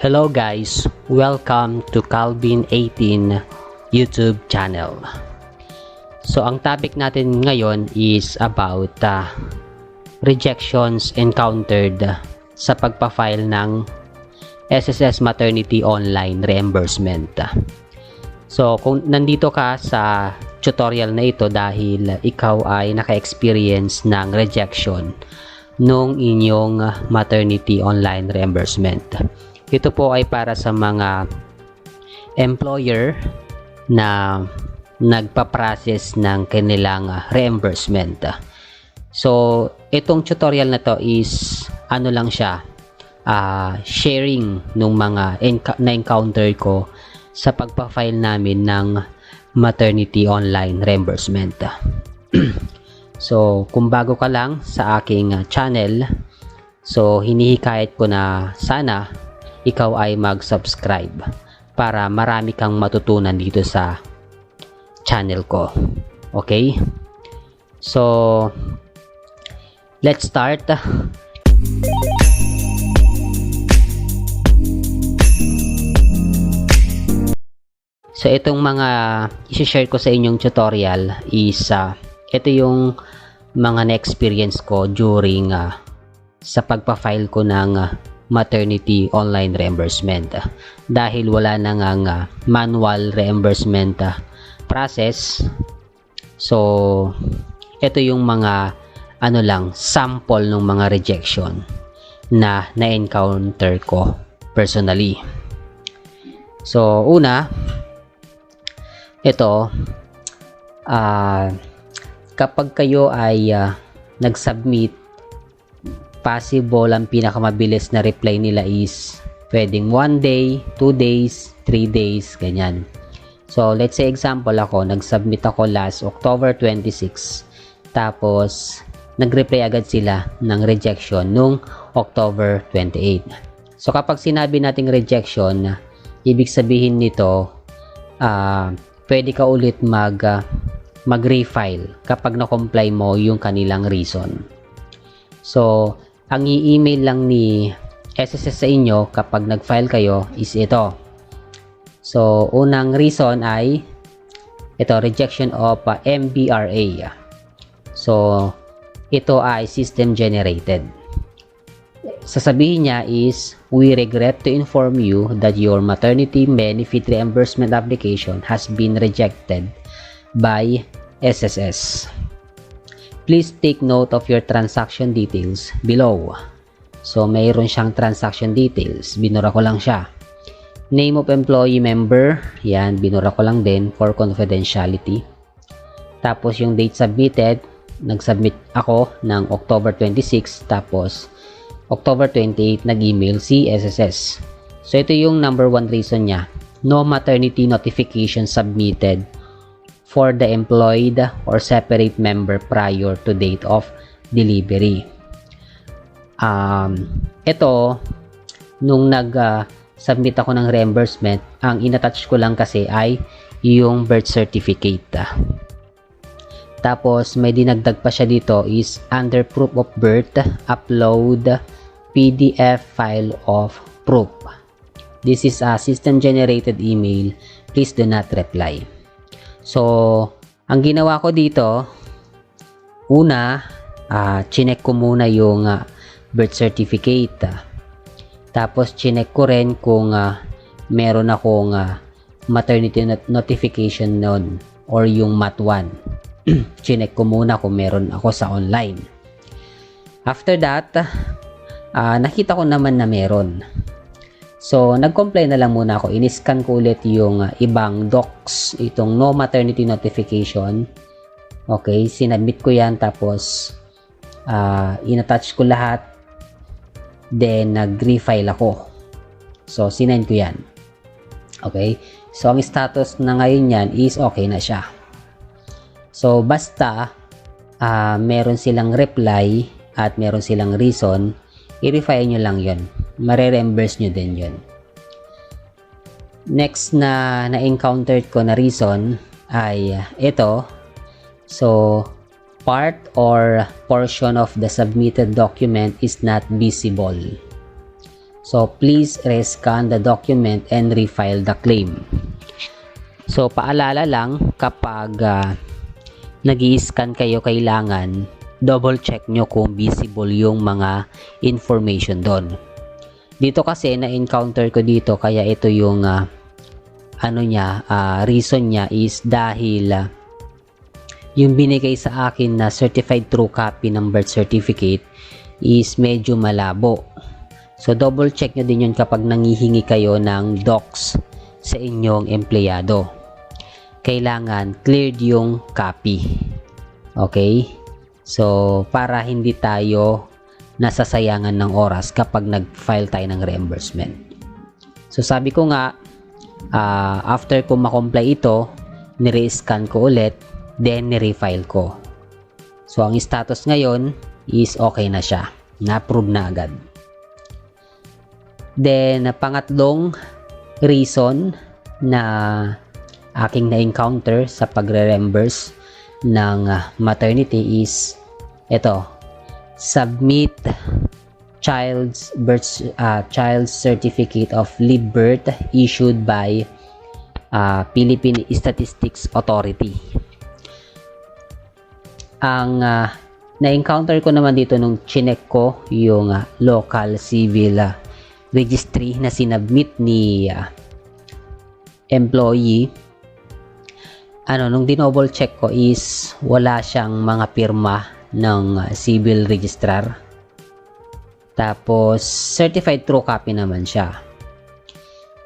Hello guys, welcome to Calvin 18 YouTube channel. So ang topic natin ngayon is about uh, rejections encountered sa pagpa-file ng SSS Maternity Online Reimbursement. So kung nandito ka sa tutorial na ito dahil ikaw ay naka-experience ng rejection nung inyong maternity online reimbursement. Ito po ay para sa mga employer na nagpa-process ng kanilang reimbursement. So, itong tutorial na to is ano lang siya, uh, sharing nung mga na-encounter ko sa pagpa-file namin ng maternity online reimbursement. so, kung bago ka lang sa aking channel, so hinihikayat ko na sana ikaw ay mag-subscribe para marami kang matutunan dito sa channel ko. Okay? So, let's start. So, itong mga isi-share ko sa inyong tutorial is uh, ito yung mga na-experience ko during uh, sa pagpa-file ko ng uh, maternity online reimbursement. Dahil wala na ngang uh, manual reimbursement uh, process. So ito yung mga ano lang sample ng mga rejection na na-encounter ko personally. So una ito uh, kapag kayo ay uh, nag-submit possible ang pinakamabilis na reply nila is pwedeng 1 day, 2 days, 3 days, ganyan. So, let's say example ako, nag-submit ako last October 26. Tapos, nag-reply agad sila ng rejection nung October 28. So, kapag sinabi nating rejection, ibig sabihin nito, uh, pwede ka ulit mag, uh, mag-refile kapag na-comply mo yung kanilang reason. So, ang i-email lang ni SSS sa inyo kapag nag-file kayo is ito. So, unang reason ay ito, rejection of uh, MBRA. So, ito ay system generated. Sasabihin niya is, we regret to inform you that your maternity benefit reimbursement application has been rejected by SSS. Please take note of your transaction details below. So, mayroon siyang transaction details. Binura ko lang siya. Name of employee member. Yan, binura ko lang din for confidentiality. Tapos, yung date submitted. Nag-submit ako ng October 26. Tapos, October 28, nag-email si SSS. So, ito yung number one reason niya. No maternity notification submitted for the employed or separate member prior to date of delivery. Um, ito, nung nag-submit uh, ako ng reimbursement, ang inattach ko lang kasi ay yung birth certificate. Tapos, may dinagdag pa siya dito is under proof of birth, upload PDF file of proof. This is a system-generated email. Please do not reply. So, ang ginawa ko dito, una, uh, chinek ko muna yung uh, birth certificate. Tapos, chinek ko rin kung uh, meron akong uh, maternity not notification noon or yung MAT1. chinek ko muna kung meron ako sa online. After that, uh, nakita ko naman na meron. So, nag-comply na lang muna ako. In-scan ko ulit yung uh, ibang docs, itong no maternity notification. Okay, sinabit ko yan tapos uh, in-attach ko lahat. Then, nag-refile ako. So, sinend ko yan. Okay, so ang status na ngayon yan is okay na siya. So, basta uh, meron silang reply at meron silang reason, i-refile nyo lang yon mare-reimburse nyo din yun. Next na na-encounter ko na reason ay ito. So, part or portion of the submitted document is not visible. So please rescan the document and refile the claim. So paalala lang kapag uh, nag scan kayo kailangan double check nyo kung visible yung mga information doon. Dito kasi na-encounter ko dito kaya ito yung uh, ano niya, uh, reason niya is dahil uh, yung binigay sa akin na certified true copy ng birth certificate is medyo malabo. So double check nyo din yun kapag nangihingi kayo ng docs sa inyong empleyado. Kailangan cleared yung copy. Okay? So para hindi tayo nasasayangan ng oras kapag nag-file tayo ng reimbursement. So sabi ko nga, uh, after ko makomply ito, nire-scan ko ulit, then nire-file ko. So ang status ngayon is okay na siya. Na-approve na agad. Then, pangatlong reason na aking na-encounter sa pagre-reimburse ng maternity is ito, submit child's birth uh, child's certificate of live birth issued by uh, Philippine Statistics Authority. Ang uh, na-encounter ko naman dito nung chinek ko yung uh, local civil uh, registry na sinabmit ni uh, employee ano nung dinoble check ko is wala siyang mga pirma ng uh, civil registrar. Tapos, certified true copy naman siya.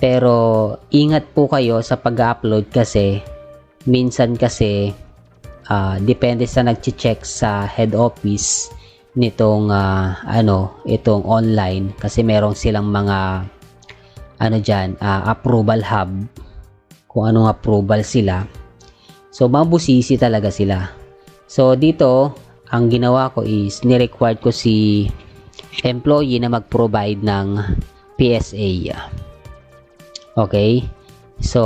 Pero, ingat po kayo sa pag-upload kasi minsan kasi uh, depende sa nag-check sa head office nitong uh, ano, itong online kasi merong silang mga ano diyan, uh, approval hub kung anong approval sila. So, mabusisi talaga sila. So, dito, ang ginawa ko is ni-required ko si employee na mag-provide ng PSA. Okay? So,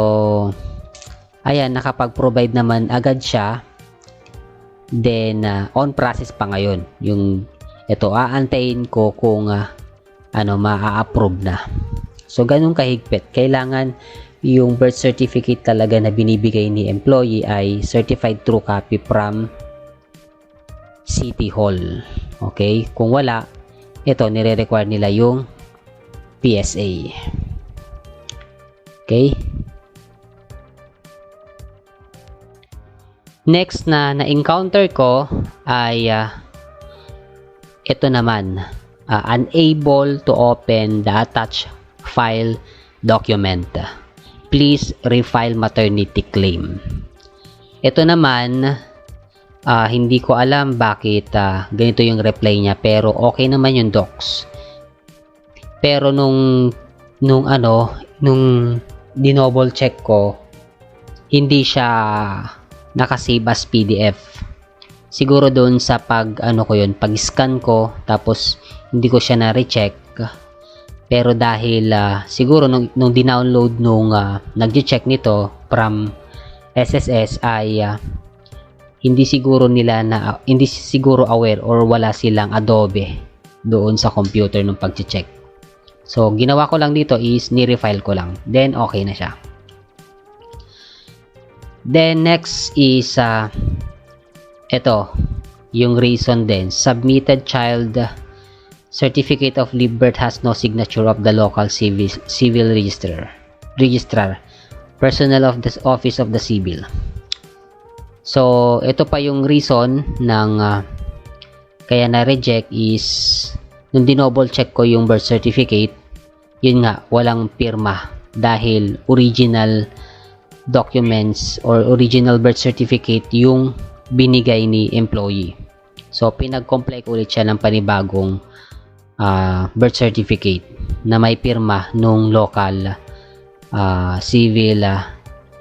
ayan, nakapag-provide naman agad siya. Then, uh, on process pa ngayon. Yung, ito, aantayin ko kung uh, ano, maa-approve na. So, ganun kahigpit. Kailangan yung birth certificate talaga na binibigay ni employee ay certified true copy from City Hall. Okay? Kung wala, ito, nire-require nila yung PSA. Okay? Next na na-encounter ko ay uh, ito naman, uh, unable to open the attached file document. Please refile maternity claim. Ito naman, uh, hindi ko alam bakit uh, ganito yung reply niya pero okay naman yung docs. Pero nung nung ano nung dinoble check ko hindi siya nakasave as PDF siguro doon sa pag ano ko yun pag scan ko tapos hindi ko siya na-recheck. Pero dahil uh, siguro nung, nung dinownload nung uh, nagche-check nito from SSS ay uh, hindi siguro nila na hindi siguro aware or wala silang Adobe doon sa computer nung pagche-check. So, ginawa ko lang dito is ni-refile ko lang. Then, okay na siya. Then, next is uh, ito, yung reason din. Submitted child certificate of birth has no signature of the local civil, civil registrar. Registrar. Personnel of the office of the civil. So, ito pa yung reason ng uh, kaya na-reject is nung dinoble check ko yung birth certificate, yun nga, walang pirma dahil original documents or original birth certificate yung binigay ni employee. So, pinag-comply ulit siya ng panibagong uh, birth certificate na may pirma nung local uh, civil uh,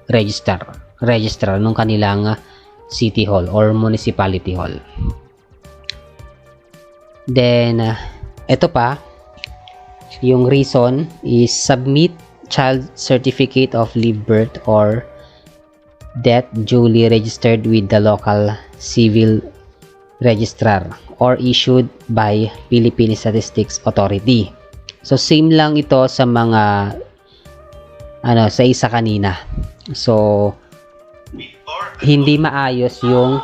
register registrar nung kanilang uh, City Hall or Municipality Hall. Then, uh, ito pa, yung reason is submit child certificate of live birth or death duly registered with the local civil registrar or issued by Philippine Statistics Authority. So same lang ito sa mga ano sa isa kanina. So hindi maayos yung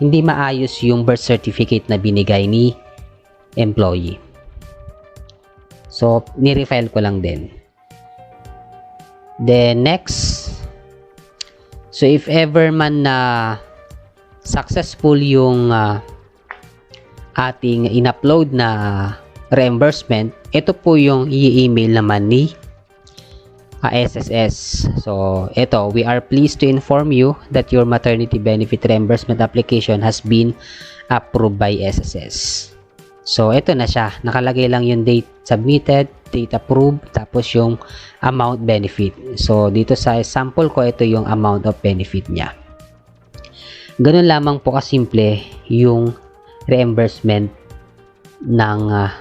hindi maayos yung birth certificate na binigay ni employee. So, ni-refile ko lang din. Then, next. So, if ever man na successful yung ah, ating in-upload na reimbursement, ito po yung i-email naman ni ah, SSS. So, ito, we are pleased to inform you that your maternity benefit reimbursement application has been approved by SSS. So, ito na siya. Nakalagay lang yung date submitted, date approved, tapos yung amount benefit. So, dito sa sample ko, ito yung amount of benefit niya. Ganun lamang po kasimple yung reimbursement ng ah,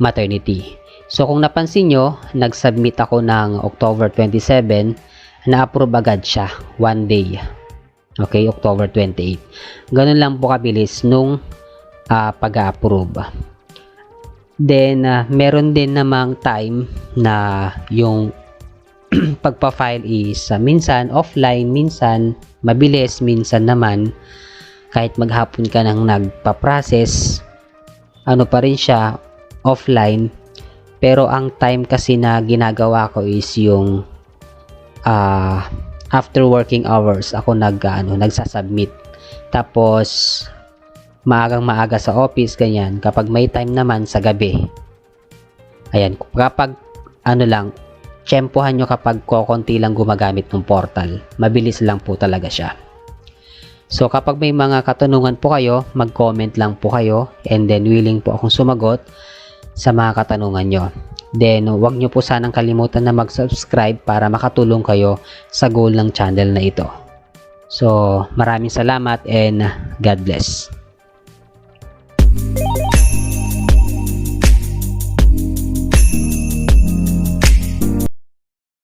maternity. So, kung napansin nyo, nag-submit ako ng October 27, na-approve agad siya, one day. Okay, October 28. Ganun lang po kabilis nung ah, pag-approve. Then, ah, meron din namang time na yung pagpa-file is ah, minsan offline, minsan mabilis, minsan naman kahit maghapon ka nang nagpa-process, ano pa rin siya, offline. Pero ang time kasi na ginagawa ko is yung ah, after working hours ako nag ano, nagsasubmit. Tapos maagang maaga sa office ganyan. Kapag may time naman sa gabi. Ayan, kapag ano lang, tsempohan nyo kapag kokonti lang gumagamit ng portal. Mabilis lang po talaga siya. So kapag may mga katanungan po kayo, mag-comment lang po kayo and then willing po akong sumagot sa mga katanungan nyo. Then, huwag nyo po sanang kalimutan na mag-subscribe para makatulong kayo sa goal ng channel na ito. So, maraming salamat and God bless.